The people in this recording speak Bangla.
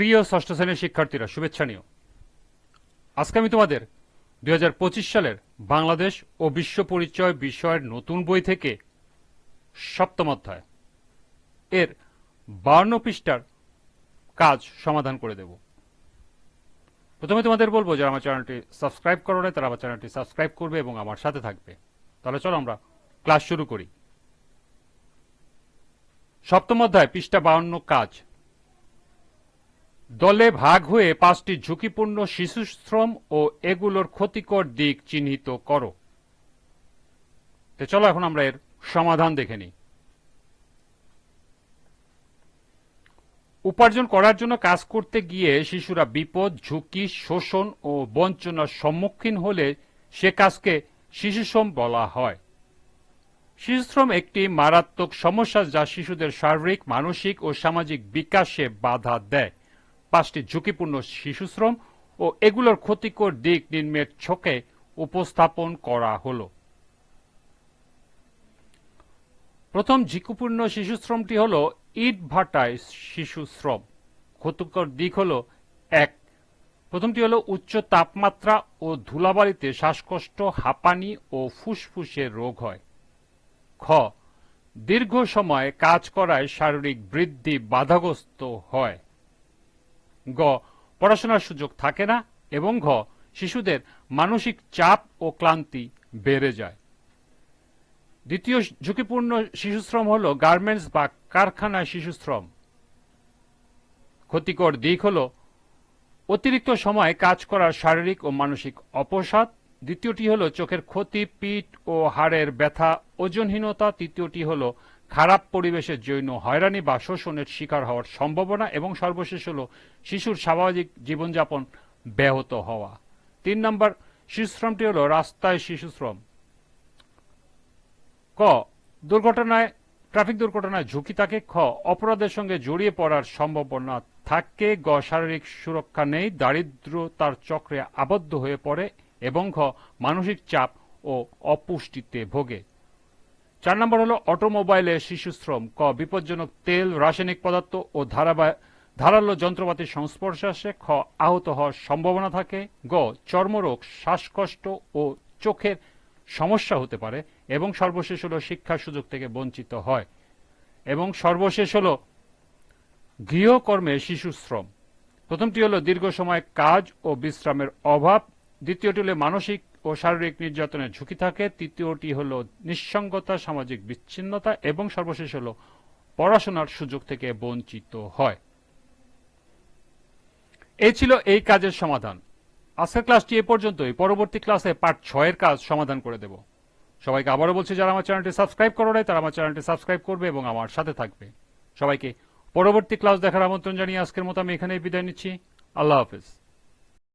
প্রিয় ষষ্ঠ শ্রেণির শিক্ষার্থীরা, শুভেচ্ছা নিও। আজকে আমি তোমাদের দুই হাজার পঁচিশ সালের বাংলাদেশ ও বিশ্ব পরিচয় বিষয়ের নতুন বই থেকে সপ্তম অধ্যায় এর বার্ন পৃষ্ঠার কাজ সমাধান করে দেব। প্রথমে তোমাদের বলব, যারা আমার চ্যানেলটি সাবস্ক্রাইব করো না তারা আমার চ্যানেলটি সাবস্ক্রাইব করবে এবং আমার সাথে থাকবে। তাহলে চলো আমরা ক্লাস শুরু করি। সপ্তম অধ্যায়, পৃষ্ঠা বাউন্ন, কাজ। দলে ভাগ হয়ে পাঁচটি ঝুঁকিপূর্ণ শিশুশ্রম ও এগুলোর ক্ষতিকর দিক চিহ্নিত করো। চলো এখন আমরা এর সমাধান দেখে নিই। উপার্জন করার জন্য কাজ করতে গিয়ে শিশুরা বিপদ, ঝুঁকি, শোষণ ও বঞ্চনার সম্মুখীন হলে সে কাজকে শিশুশ্রম বলা হয়। শিশুশ্রম একটি মারাত্মক সমস্যা যা শিশুদের শারীরিক, মানসিক ও সামাজিক বিকাশে বাধা দেয়। পাঁচটি ঝুঁকিপূর্ণ শিশুশ্রম ও এগুলোর ক্ষতিকর দিক নিম্নের ছকে উপস্থাপন করা হলো। প্রথম ঝুঁকিপূর্ণ শিশুশ্রমটি হল ইট ভাটায় শিশু শ্রম ক্ষতিকর দিক হল এক, প্রথমটি হল উচ্চ তাপমাত্রা ও ধুলাবালিতে শ্বাসকষ্ট, হাঁপানি ও ফুসফুসের রোগ হয়। খ, দীর্ঘ সময় কাজ করায় শারীরিক বৃদ্ধি বাধাগ্রস্ত হয়। গ, পড়াশোনার সুযোগ থাকে না এবং ঘ, শিশুদের মানসিক চাপ ও ক্লান্তি বেড়ে যায়। দ্বিতীয় ঝুঁকিপূর্ণ শিশুশ্রম হল গার্মেন্টস বা কারখানায় শিশুশ্রম। ক্ষতিকর দিক হল অতিরিক্ত সময় কাজ করার শারীরিক ও মানসিক অপসাদ। দ্বিতীয়টি হল চোখের ক্ষতি, পিঠ ও হাড়ের ব্যথা, ওজনহীনতা। তৃতীয়টি হল খারাপ পরিবেশে যৌন হয়রানি বা শোষণের শিকার হওয়ার সম্ভাবনা এবং সর্বশেষ হল শিশুর স্বাভাবিক জীবনযাপন ব্যাহত হওয়া। তিন নম্বর, শিশুশ্রমটি হল রাস্তায় শিশুশ্রম। ক, দুর্ঘটনায়, ট্রাফিক দুর্ঘটনায় ঝুঁকি থাকে। খ, অপরাধের সঙ্গে জড়িয়ে পড়ার সম্ভাবনা থাকে। গ, শারীরিক সুরক্ষা নেই, দারিদ্রতার চক্রে আবদ্ধ হয়ে পড়ে এবং ঘ, মানসিক চাপ ও অপুষ্টিতে ভোগে। চার নম্বর হলো অটোমোবাইলে শিশুশ্রম। ক, বিপজ্জনক তেল, রাসায়নিক পদার্থ ও ধারাবাহিক ধারালো যন্ত্রপাতির সংস্পর্শে আসে। খ, আহত হওয়ার সম্ভাবনা থাকে। গ, চর্মরোগ, শ্বাসকষ্ট ও চোখের সমস্যা হতে পারে এবং সর্বশেষ হলো শিক্ষার সুযোগ থেকে বঞ্চিত হয়। এবং সর্বশেষ হলো গৃহকর্মে শিশুশ্রম। প্রথমটি হলো দীর্ঘ সময় কাজ ও বিশ্রামের অভাব। দ্বিতীয়টি হলো মানসিক ও শারীরিক নির্যাতনের ঝুঁকি থাকে। তৃতীয়টি হলো নিঃসঙ্গতা, সামাজিক বিচ্ছিন্নতা এবং সর্বশেষ হলো পড়াশোনার সুযোগ থেকে বঞ্চিত হয়। এই ছিল এই কাজের সমাধান। আজকের ক্লাসটি এ পর্যন্তই। পরবর্তী ক্লাসে পার্ট ছয়ের কাজ সমাধান করে দেব। সবাইকে আবারও বলছি, যারা আমার চ্যানেলটি সাবস্ক্রাইব করো নাই, তারা আমার চ্যানেলটি সাবস্ক্রাইব করবে এবং আমার সাথে থাকবে। সবাইকে পরবর্তী ক্লাস দেখার আমন্ত্রণ জানিয়ে আজকের মতো আমি এখানেই বিদায় নিচ্ছি। আল্লাহ হাফিজ।